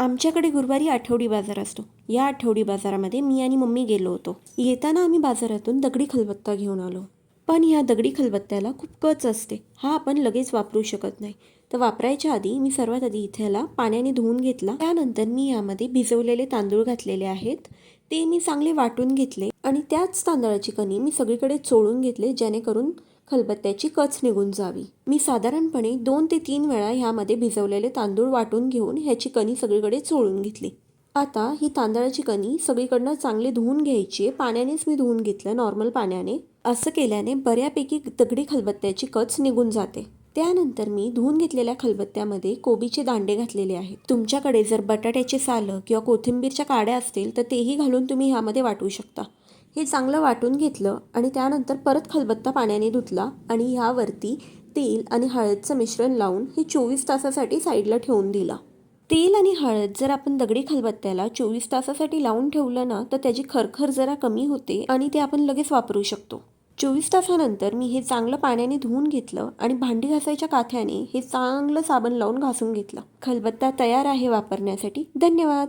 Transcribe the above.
आमच्याकडे गुरुवारी आठवडी बाजार असतो. या आठवडी बाजारामध्ये मी आणि मम्मी गेलो होतो. येताना आम्ही बाजारातून दगडी खलबत्ता घेऊन आलो. पण ह्या दगडी खलबत्त्याला खूप कच असते. हा आपण लगेच वापरू शकत नाही. तर वापरायच्या आधी मी सर्वात आधी इथेला पाण्याने धुवून घेतला. त्यानंतर मी यामध्ये भिजवलेले तांदूळ घातलेले आहेत. ते मी चांगले वाटून घेतले आणि त्याच तांदळाची कणी मी सगळीकडे चोळून घेतले जेणेकरून खलबत्त्याची कच निघून जावी. मी साधारणपणे दोन ते तीन वेळा ह्यामध्ये भिजवलेले तांदूळ वाटून घेऊन ह्याची कणी सगळीकडे चोळून घेतली. आता ही तांदळाची कणी सगळीकडनं चांगली धुवून घ्यायची आहे. पाण्यानेच मी धुवून घेतलं नॉर्मल पाण्याने. असं केल्याने बऱ्यापैकी दगडी खलबत्त्याची कच निघून जाते. त्यानंतर मी धुवून घेतलेल्या खलबत्त्यामध्ये कोबीचे दांडे घातलेले आहेत. तुमच्याकडे जर बटाट्याचे सालं किंवा कोथिंबीरच्या काड्या असतील तर तेही घालून तुम्ही ह्यामध्ये वाटू शकता. हे चांगलं वाटून घेतलं आणि त्यानंतर परत खलबत्ता पाण्याने धुतला आणि ह्यावरती तेल आणि हळदचं मिश्रण लावून हे चोवीस तासासाठी साईडला ठेवून दिला. तेल आणि हळद जर आपण दगडी खलबत्त्याला चोवीस तासासाठी लावून ठेवलं ना तर त्याची खरखर जरा कमी होते आणि ते आपण लगेच वापरू शकतो. चोवीस तासानंतर मी हे चांगलं पाण्याने धुवून घेतलं आणि भांडी घासायच्या काथ्याने हे चांगलं साबण लावून घासून घेतलं. खलबत्ता तयार आहे वापरण्यासाठी. धन्यवाद!